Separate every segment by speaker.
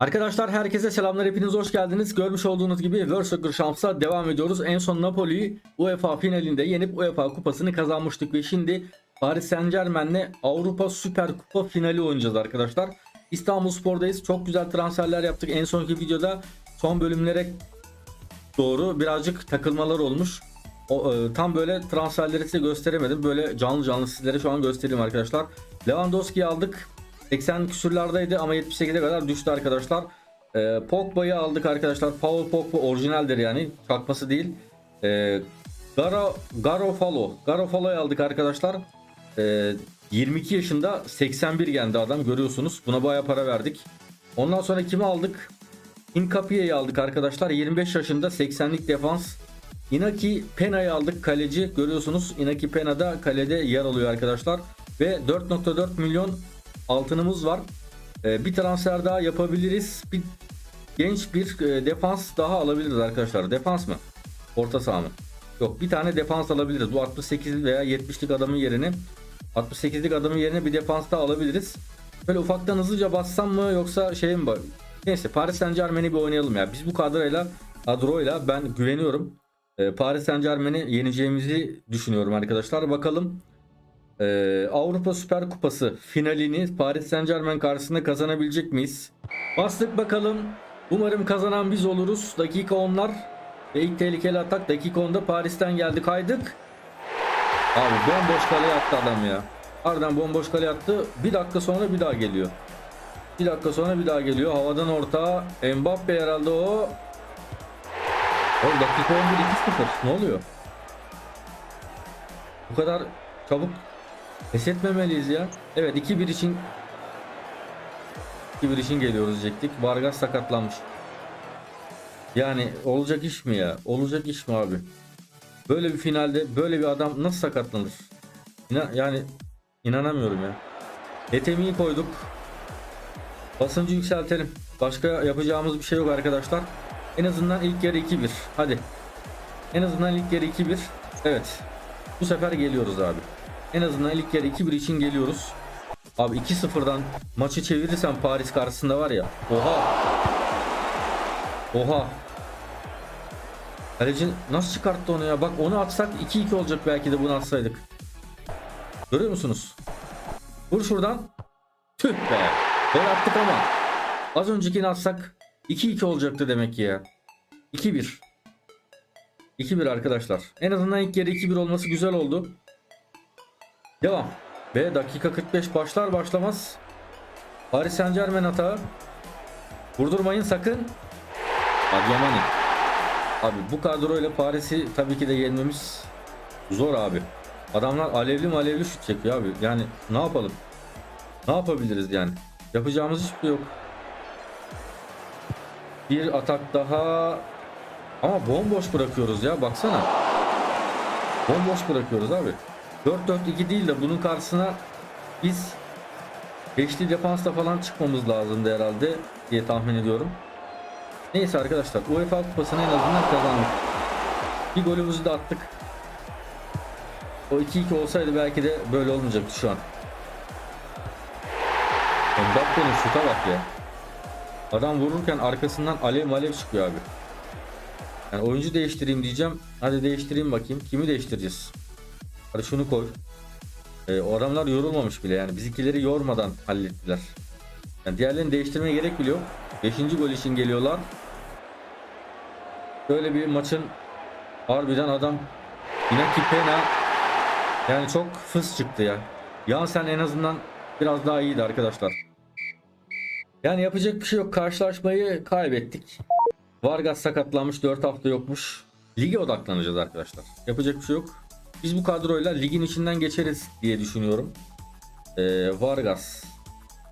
Speaker 1: Arkadaşlar herkese selamlar hepiniz hoş geldiniz. Görmüş olduğunuz gibi World Soccer Champs'a devam ediyoruz. En son Napoli'yi UEFA finalinde yenip UEFA kupasını kazanmıştık ve şimdi Paris Saint Germain'le Avrupa Süper Kupa finali oynayacağız arkadaşlar. İstanbul Spor'dayız. Çok güzel transferler yaptık. En sonki videoda son bölümlere doğru birazcık takılmalar olmuş. O, e, tam böyle transferleri size gösteremedim. Böyle canlı canlı sizlere şu an göstereyim arkadaşlar. Lewandowski'yi aldık. 80 küsürlerdeydi ama 78'e kadar düştü arkadaşlar. E, Pogba'yı aldık arkadaşlar. Paul Pogba orijinaldir yani. Çakması değil. E, Garo, Garofalo. Garofalo'yu aldık arkadaşlar. E, 22 yaşında 81 geldi adam görüyorsunuz. Buna bayağı para verdik. Ondan sonra kimi aldık? Incapié'yi aldık arkadaşlar. 25 yaşında 80'lik defans. Inaki Pena'yı aldık kaleci. Görüyorsunuz Inaki Pena da kalede yer alıyor arkadaşlar. Ve 4.4 milyon altınımız var. Ee, bir transfer daha yapabiliriz. Bir genç bir e, defans daha alabiliriz arkadaşlar. Defans mı? Orta saha mı? Yok bir tane defans alabiliriz. Bu 68 veya 70'lik adamın yerine 68'lik adamın yerine bir defans daha alabiliriz. Böyle ufaktan hızlıca bassam mı yoksa şey mi? Neyse Paris Saint Germain'i bir oynayalım ya. Biz bu kadroyla kadroyla ben güveniyorum. Ee, Paris Saint Germain'i yeneceğimizi düşünüyorum arkadaşlar. Bakalım ee, Avrupa Süper Kupası finalini Paris Saint Germain karşısında kazanabilecek miyiz? Bastık bakalım. Umarım kazanan biz oluruz. Dakika 10'lar. Ve ilk tehlikeli atak dakika 10'da Paris'ten geldi kaydık. Abi bomboş kaleye attı adam ya. Ardından bomboş kaleye attı. Bir dakika sonra bir daha geliyor. Bir dakika sonra bir daha geliyor. Havadan orta. Mbappe herhalde o. Oğlum dakika 11 2-0. Ne oluyor? Bu kadar çabuk pes etmemeliyiz ya. Evet 2-1 için 2-1 için geliyoruz diyecektik. Vargas sakatlanmış. Yani olacak iş mi ya? Olacak iş mi abi? Böyle bir finalde böyle bir adam nasıl sakatlanır? İna- yani inanamıyorum ya. Etemi'yi koyduk. Basıncı yükseltelim. Başka yapacağımız bir şey yok arkadaşlar. En azından ilk yarı 2-1. Hadi. En azından ilk yarı 2-1. Evet. Bu sefer geliyoruz abi. En azından ilk yarı 2-1 için geliyoruz. Abi 2-0'dan maçı çevirirsen Paris karşısında var ya. Oha. Oha. Kaleci nasıl çıkarttı onu ya? Bak onu atsak 2-2 olacak belki de bunu atsaydık. Görüyor musunuz? Vur şuradan. Tüh be. Gol attık ama. Az öncekini atsak 2-2 olacaktı demek ki ya. 2-1. 2-1 arkadaşlar. En azından ilk yarı 2-1 olması güzel oldu. Devam. Ve dakika 45 başlar başlamaz. Paris Saint Germain hata. Vurdurmayın sakın. Adyamani. Abi bu kadroyla Paris'i tabii ki de yenmemiz zor abi. Adamlar alevli malevli şut çekiyor abi. Yani ne yapalım? Ne yapabiliriz yani? Yapacağımız hiçbir şey yok. Bir atak daha. Ama bomboş bırakıyoruz ya baksana. Bomboş bırakıyoruz abi. 4-4-2 değil de bunun karşısına biz beşli defansla falan çıkmamız lazımdı herhalde diye tahmin ediyorum. Neyse arkadaşlar UEFA kupasını en azından kazandık. Bir golümüzü de attık. O 2-2 olsaydı belki de böyle olmayacaktı şu an. Mbappe'nin şuta bak ya. Adam vururken arkasından alev malev çıkıyor abi. Yani oyuncu değiştireyim diyeceğim. Hadi değiştireyim bakayım. Kimi değiştireceğiz? Hadi şunu koy. Ee, o adamlar yorulmamış bile yani. Bizimkileri yormadan hallettiler. Yani diğerlerini değiştirmeye gerek bile yok. 5. gol için geliyorlar. Böyle bir maçın harbiden adam Inaki Pena yani çok fıs çıktı ya. Yansen en azından biraz daha iyiydi arkadaşlar. Yani yapacak bir şey yok. Karşılaşmayı kaybettik. Vargas sakatlanmış 4 hafta yokmuş. Lige odaklanacağız arkadaşlar. Yapacak bir şey yok. Biz bu kadroyla ligin içinden geçeriz diye düşünüyorum. Ee, Vargas.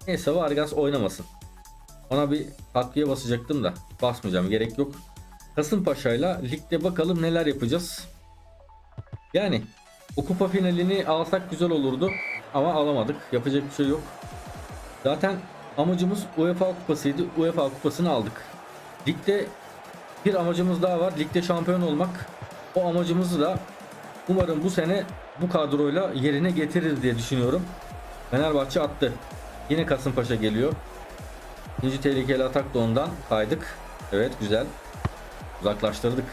Speaker 1: Neyse Vargas oynamasın. Ona bir takviye basacaktım da basmayacağım gerek yok. Kasımpaşa'yla ligde bakalım neler yapacağız. Yani o kupa finalini alsak güzel olurdu ama alamadık. Yapacak bir şey yok. Zaten amacımız UEFA kupasıydı. UEFA kupasını aldık. Ligde bir amacımız daha var. Ligde şampiyon olmak. O amacımızı da umarım bu sene bu kadroyla yerine getiririz diye düşünüyorum. Fenerbahçe attı. Yine Kasımpaşa geliyor. İkinci tehlikeli atak da ondan. Kaydık. Evet güzel. Uzaklaştırdık.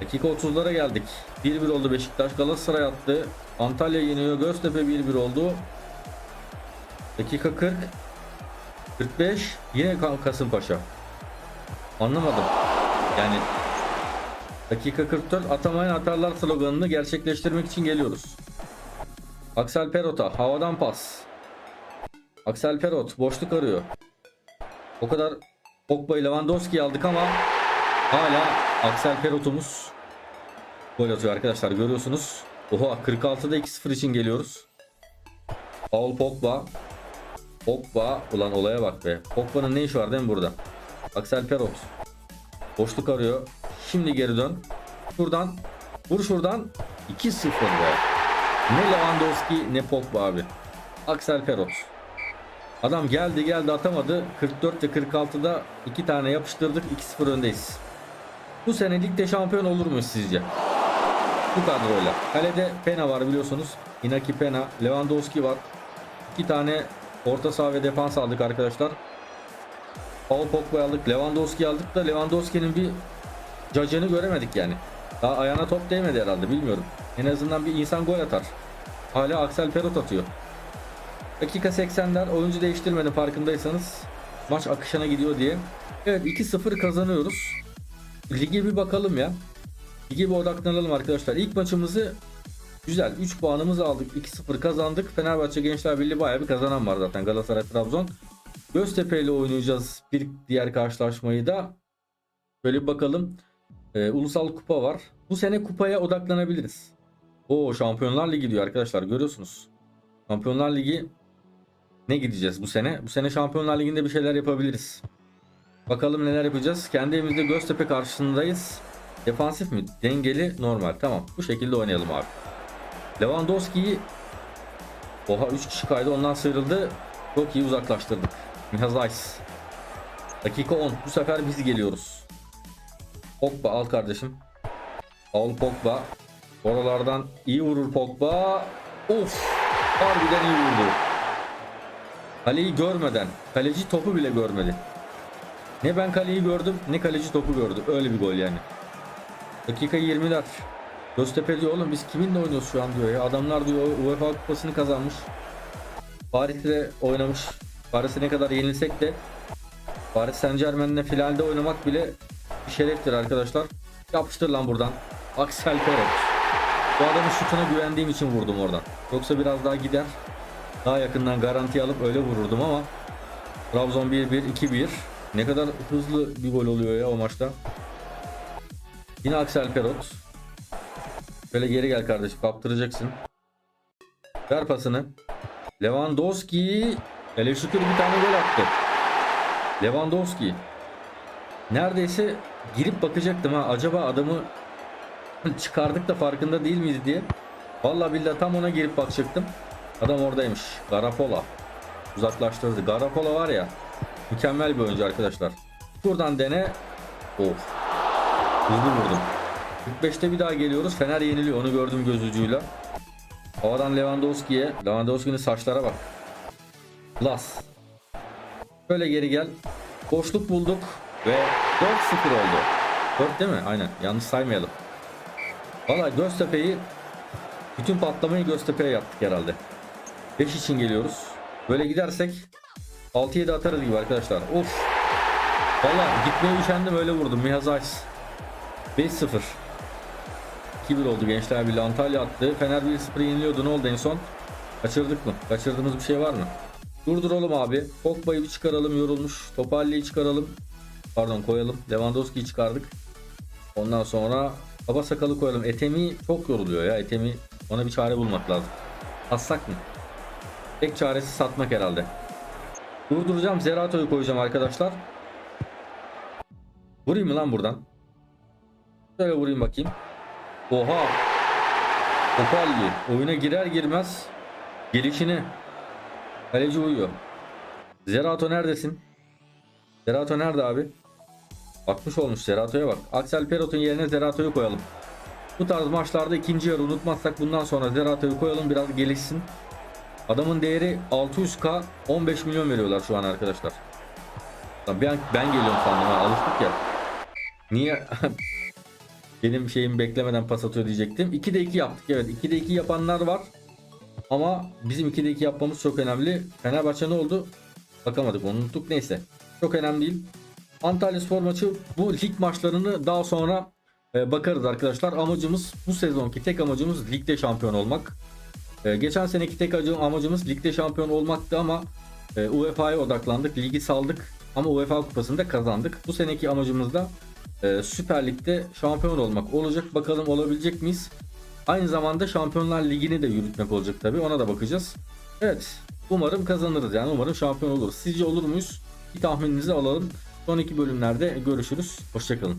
Speaker 1: Dakika 30'lara geldik. 1-1 oldu Beşiktaş. Galatasaray attı. Antalya yeniyor. Göztepe 1-1 oldu. Dakika 40. 45. Yine Ka- Kasımpaşa. Anlamadım. Yani dakika 44 atamayan atarlar sloganını gerçekleştirmek için geliyoruz. Axel Perot'a havadan pas. Axel Perot boşluk arıyor. O kadar Pogba Lewandowski'yi aldık ama hala Axel Perot'umuz gol atıyor arkadaşlar görüyorsunuz. Oha 46'da 2-0 için geliyoruz. Paul Pogba Pogba ulan olaya bak be. Pogba'nın ne işi var değil mi burada? Axel Perot. Boşluk arıyor. Şimdi geri dön. Şuradan vur şuradan 2-0 be. Ne Lewandowski ne Pogba abi. Axel Perot. Adam geldi geldi atamadı. 44 ve 46'da iki tane yapıştırdık. 2-0 öndeyiz. Bu sene ligde şampiyon olur muyuz sizce? Bu kadroyla. Kalede Pena var biliyorsunuz. Inaki Pena. Lewandowski var. İki tane orta saha ve defans aldık arkadaşlar. Paul Pogba aldık. Lewandowski aldık da Lewandowski'nin bir cacını göremedik yani. Daha ayağına top değmedi herhalde bilmiyorum. En azından bir insan gol atar. Hala Axel Perot atıyor. Dakika 80'ler oyuncu değiştirmenin farkındaysanız maç akışına gidiyor diye. Evet 2-0 kazanıyoruz. Lige bir bakalım ya. Lige bir odaklanalım arkadaşlar. İlk maçımızı güzel 3 puanımızı aldık. 2-0 kazandık. Fenerbahçe Gençler Birliği bayağı bir kazanan var zaten. Galatasaray Trabzon. Göztepe ile oynayacağız bir diğer karşılaşmayı da. Böyle bir bakalım. Ee, Ulusal Kupa var. Bu sene kupaya odaklanabiliriz. O Şampiyonlar Ligi diyor arkadaşlar görüyorsunuz. Şampiyonlar Ligi ne gideceğiz bu sene? Bu sene Şampiyonlar Ligi'nde bir şeyler yapabiliriz. Bakalım neler yapacağız. Kendi evimizde Göztepe karşısındayız. Defansif mi? Dengeli, normal. Tamam. Bu şekilde oynayalım abi. Lewandowski'yi Oha 3 kişi kaydı ondan sıyrıldı. Çok iyi uzaklaştırdık. Mihaz. Dakika 10. Bu sefer biz geliyoruz. Pogba al kardeşim. Al Pogba. Oralardan iyi vurur Pogba. Of. Harbiden iyi vurdu. Kaleyi görmeden. Kaleci topu bile görmedi. Ne ben kaleyi gördüm ne kaleci topu gördü. Öyle bir gol yani. Dakika 20'ler. Göztepe diyor oğlum biz kiminle oynuyoruz şu an diyor ya. Adamlar diyor UEFA kupasını kazanmış. Paris'te oynamış. Paris'e ne kadar yenilsek de Paris Saint Germain'le finalde oynamak bile şereftir arkadaşlar. Yapıştır lan buradan. Axel Perot. Bu adamın şutuna güvendiğim için vurdum oradan. Yoksa biraz daha gider. Daha yakından garanti alıp öyle vururdum ama Trabzon 1-1 2-1 ne kadar hızlı bir gol oluyor ya o maçta. Yine Axel Perot. Böyle geri gel kardeşim kaptıracaksın. Ver pasını. Lewandowski hele şükür bir tane gol attı. Lewandowski. Neredeyse girip bakacaktım ha acaba adamı çıkardık da farkında değil miyiz diye. Vallahi billahi tam ona girip bakacaktım. Adam oradaymış. Garapola. Uzaklaştırdı. Garapola var ya. Mükemmel bir oyuncu arkadaşlar. Buradan dene. Of. Hızlı vurdum. 45'te bir daha geliyoruz. Fener yeniliyor. Onu gördüm göz ucuyla. Havadan Lewandowski'ye. Lewandowski'nin saçlara bak. Las. Şöyle geri gel. Boşluk bulduk. Ve 4-0 oldu. 4 değil mi? Aynen. Yanlış saymayalım. Valla Göztepe'yi bütün patlamayı Göztepe'ye yaptık herhalde. 5 için geliyoruz. Böyle gidersek 6-7 atarız gibi arkadaşlar. Of. Valla gitmeye üşendim öyle vurdum. Mihaz Ays. 5-0. 2-1 oldu Gençler Birliği Antalya attı. Fener 1-0 yeniliyordu. Ne oldu en son? Kaçırdık mı? Kaçırdığımız bir şey var mı? Durduralım abi. Pogba'yı bir çıkaralım yorulmuş. Topalli'yi çıkaralım. Pardon koyalım. Lewandowski'yi çıkardık. Ondan sonra Baba sakalı koyalım. Etemi çok yoruluyor ya. Etemi ona bir çare bulmak lazım. Atsak mı? Tek çaresi satmak herhalde. Durduracağım. Zerato'yu koyacağım arkadaşlar. Vurayım mı lan buradan? Şöyle vurayım bakayım. Oha. Kopalli. Oyuna girer girmez gelişini. Kaleci uyuyor. Zerato neredesin? Zerato nerede abi? Bakmış olmuş Zerato'ya bak. Axel Perot'un yerine Zerato'yu koyalım. Bu tarz maçlarda ikinci yarı unutmazsak bundan sonra Zerato'yu koyalım biraz gelişsin. Adamın değeri 600k 15 milyon veriyorlar şu an arkadaşlar. Ben, ben geliyorum sandım ha alıştık ya. Niye benim şeyimi beklemeden pas atıyor diyecektim. 2'de 2 yaptık evet. 2'de 2 yapanlar var. Ama bizim 2'de 2 yapmamız çok önemli. Fenerbahçe ne oldu? Bakamadık onu unuttuk neyse. Çok önemli değil. Antalya Spor maçı bu lig maçlarını daha sonra e, bakarız arkadaşlar. Amacımız bu sezonki tek amacımız ligde şampiyon olmak. E, geçen seneki tek acı- amacımız ligde şampiyon olmaktı ama e, UEFA'ya odaklandık. Ligi saldık ama UEFA kupasını da kazandık. Bu seneki amacımız da e, Süper Lig'de şampiyon olmak olacak. Bakalım olabilecek miyiz? Aynı zamanda Şampiyonlar Ligi'ni de yürütmek olacak tabii. Ona da bakacağız. Evet. Umarım kazanırız. Yani umarım şampiyon oluruz. Sizce olur muyuz? Bir tahmininizi alalım. Sonraki bölümlerde görüşürüz. Hoşçakalın.